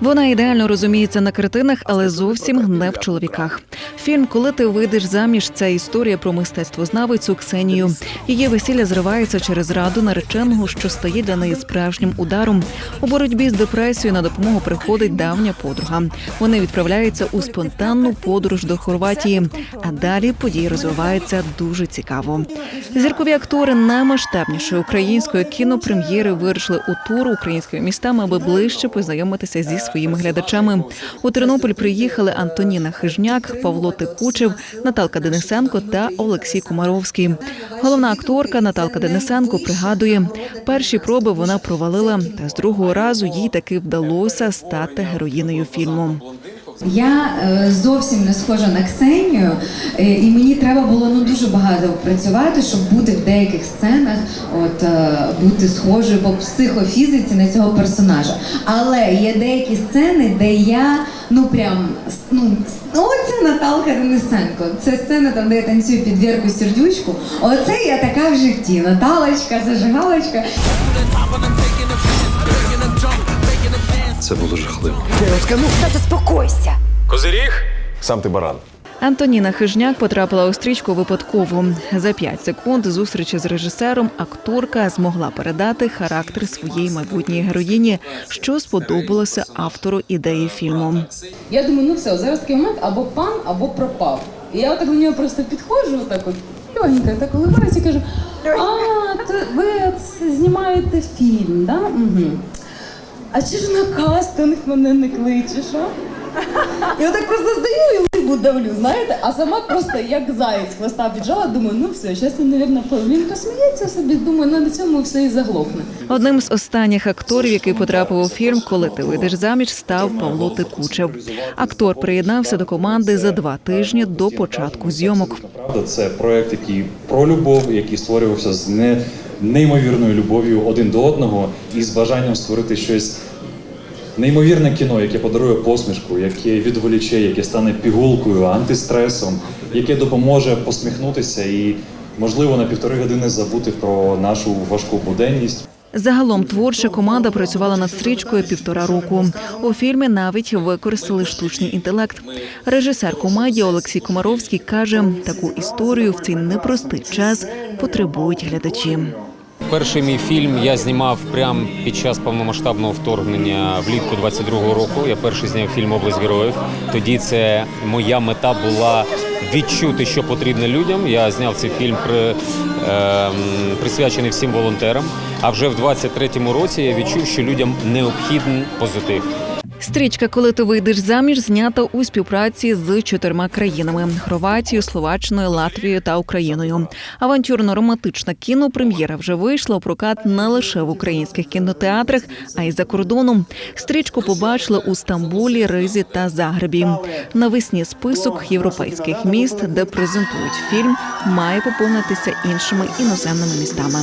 Вона ідеально розуміється на картинах, але зовсім не в чоловіках. Фільм Коли ти вийдеш заміж це історія про мистецтвознавицю Ксенію. Її весілля зривається через раду нареченого, що стає для неї справжнім ударом. У боротьбі з депресією на допомогу приходить давня подруга. Вони відправляються у спонтанну подорож до Хорватії. А далі події розвиваються дуже цікаво. Зіркові актори наймасштабнішої української кінопрем'єри вирушили у тур українськими містами, аби ближче познайомитися зі своїми глядачами. У Тернопіль приїхали Антоніна Хижняк, Павло Текучев, Наталка Денисенко та Олексій Комаровський. Головна акторка Наталка Денисенко пригадує, перші проби вона провалила, та з другого разу їй таки вдалося стати героїнею фільму. Я е, зовсім не схожа на Ксенію, е, і мені треба було дуже багато працювати, щоб бути в деяких сценах, от е, бути схожою по психофізиці на цього персонажа. Але є деякі сцени, де я ну прям ну, оце Наталка Денисенко. Це сцена там, де я танцюю під Вірку сердючку. Оце я така в житті. Наталочка, зажигалочка. Це було жахливо. Заспокойся. Козиріг? Сам ти баран. Антоніна Хижняк потрапила у стрічку випадково. За 5 секунд зустрічі з режисером акторка змогла передати характер своєї майбутньої героїні, що сподобалося автору ідеї фільму. Я думаю, ну все, зараз такий момент або пан, або пропав. І я отак до нього просто підходжу, отак от легенько, так улибаюся і кажу: а, то ви знімаєте фільм, да? Угу. А чи ж на кастинг мене не кличеш, а? І отак просто здаю і либу давлю, знаєте, а сама просто як заєць хвоста піджала, думаю, ну все, зараз він, мабуть, він посміється собі, думаю, ну на цьому все і заглохне. Одним з останніх акторів, який потрапив у фільм Коли ти вийдеш заміж, став Павло Текучев. Актор приєднався до команди за два тижні до початку зйомок. Правда, це проект, який про любов, який створювався з не, неймовірною любов'ю один до одного і з бажанням створити щось неймовірне кіно, яке подарує посмішку, яке відволіче, яке стане пігулкою, антистресом, яке допоможе посміхнутися і, можливо, на півтори години забути про нашу важку буденність. Загалом творча команда працювала над стрічкою півтора року. У фільмі навіть використали штучний інтелект. Режисер комедії Олексій Комаровський каже, таку історію в цей непростий час потребують глядачі. Перший мій фільм я знімав прямо під час повномасштабного вторгнення влітку 22-го року. Я перший зняв фільм Область героїв. Тоді це моя мета була відчути, що потрібно людям. Я зняв цей фільм при, ем, присвячений всім волонтерам. А вже в 23-му році я відчув, що людям необхідний позитив. Стрічка, коли ти вийдеш заміж, знята у співпраці з чотирма країнами: Хорватією, Словаччиною, Латвією та Україною. Авантюрно-романтична кінопрем'єра вже вийшла у прокат не лише в українських кінотеатрах, а й за кордоном. Стрічку побачили у Стамбулі, Ризі та Загребі. Навесні список європейських міст, де презентують фільм, має поповнитися іншими іноземними містами.